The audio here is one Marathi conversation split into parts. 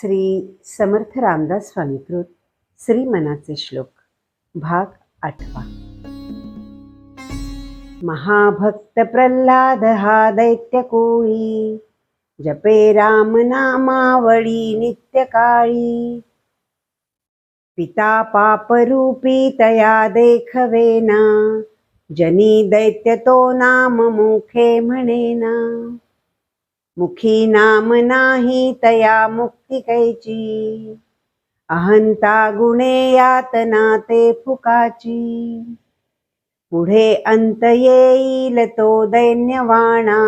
श्री समर्थ रामदास स्वामीकृत श्री मनाचे श्लोक भाग आठवा. महाभक्त प्रल्हाद हा दैत्य कोळी जपे राम नामावळी नित्य काळी पिता पापरूपी तया देखवेना जनी दैत्य तो नाम मुखे म्हणेना. मुखी नाम नाही तया मुक्ती कैची. अहंता गुणे यातना ते फुकाची. पुढे अंत येईल तो दैन्यवाणा.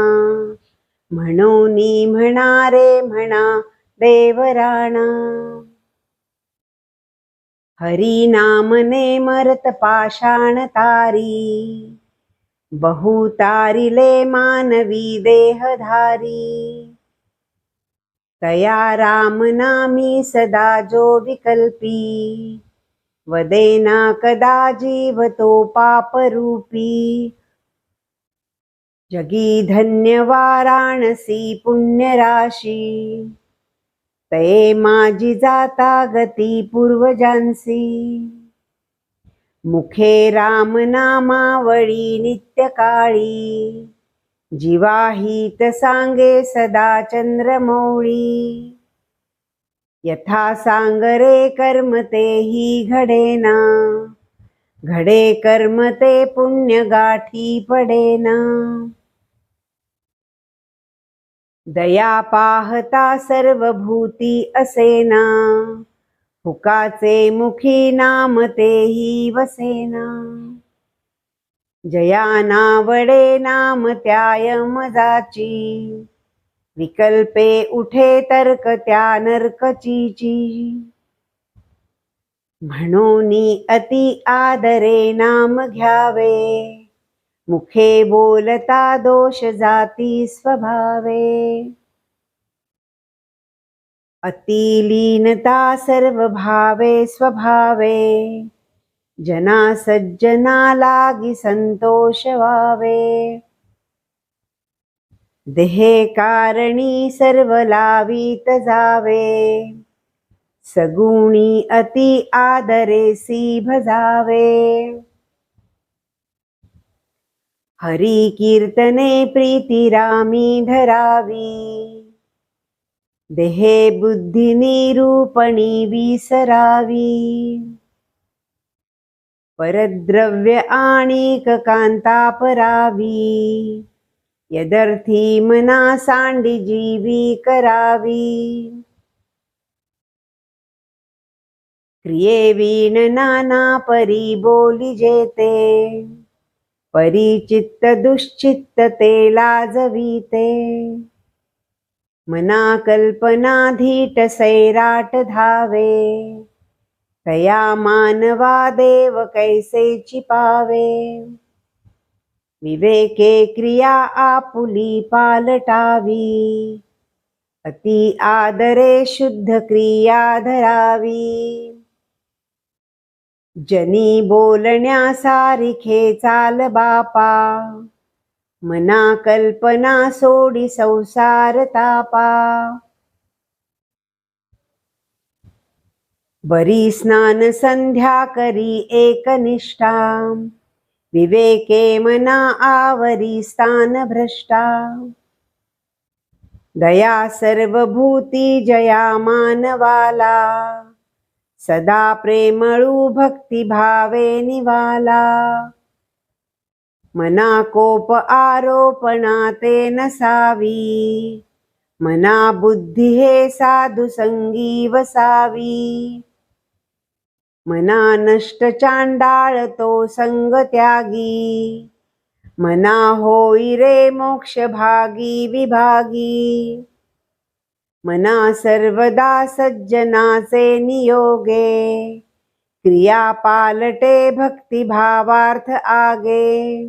म्हणून म्हणणारे म्हणा देवराणा. हरी नामने मरत पाषाण तारी. बहुतारिले मानवी देहधारी। तया राम नामी सदा जो विकल्पी। वदेना कदा जीव तो पापरूपी। जगी धन्य वाराणसी पुण्यराशी। तये माझी जाता गती पूर्वजांसी। मुखे राम नामावळी नित्य काळी जीवाहित सांगे सदा चंद्रमौळी. यथा सांगरे कर्म ते ही घडेना घडे कर्म ते पुण्य गाठी पडेना दया पाहता सर्व भूती असेना हुकाचे मुखी नाम तेही वसेना. जया नावडे नाम त्याय मजाची. विकल्पे उठे तर्क त्या नरकचीची. म्हणून अति आदरे नाम घ्यावे. मुखे बोलता दोष जाती स्वभावे. अतिलीनता सर्व भावे स्वभावे जना सज्जना लागी संतोष व्हावे देहे कारणी सर्व लावीत जावे सगुणी अति आदरेसी भजावे हरी कीर्तने प्रीती रामी धरावी देहे बुद्धी निरूपणी विसरावी. परद्रव्य आणिक कांता परावी. यदर्थी मना सांडी जीवी करावी. क्रियेवीन नाना परी बोली जेते. परिचित्त दुश्चित्त ते लाजवीते. मना कल्पनाधीट सैराट धावे तया मानवा देव कैसे चिपावे विवेके क्रिया आपुली पालटावी अति आदरे शुद्ध क्रिया धरावी जनी बोलण्या सारिखे चाल बापा मना कल्पना सोडी संसार तापा. बरी स्नान संध्या करी एकनिष्ठा. विवेके मना आवरी स्थान भ्रष्टा. दया सर्वभूती जया मानवाला. सदा प्रेमळू भक्ती भावे निवाला. मना कोप आरोपणा ते नसावी मना बुद्धी हे साधु संगी वसावी मना नष्ट चांडाळ तो संग त्यागी. मना होई रे मोक्ष भागी विभागी. मना सर्वदा सज्जनाचे नियोगे. क्रिया पालटे भक्ती भावार्थ आगे.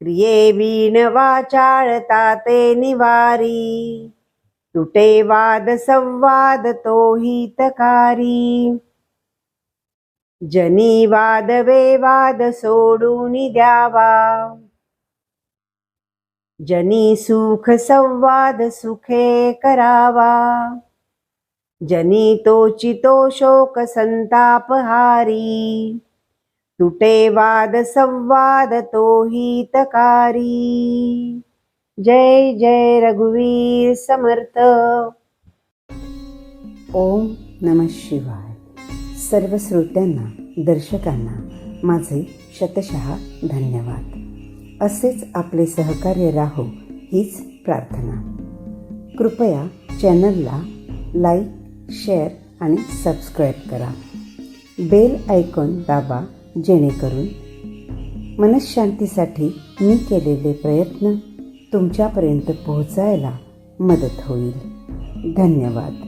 क्रिये वीण वाचाळता ते निवारी. तुटे वाद संवाद तो हितकारी. जनी वाद वे वाद सोडून द्यावा. जनी सुख संवाद सुखे करावा. जनी तोचितो शोक संतापहारी तुटे वाद संवाद तो हितकारी. जय जय रघुवीर समर्थ. ओम नम शिवाय. सर्व श्रोत्यांना दर्शकांना माझे शतशः धन्यवाद. असेच आपले सहकार्य राहो हीच प्रार्थना. कृपया चॅनलला लाईक शेअर आणि सबस्क्राईब करा. बेल आयकॉन दाबा जेणेकरून मनशांतीसाठी मी केलेले प्रयत्न तुमच्यापर्यंत पोहोचायला मदत होईल. धन्यवाद.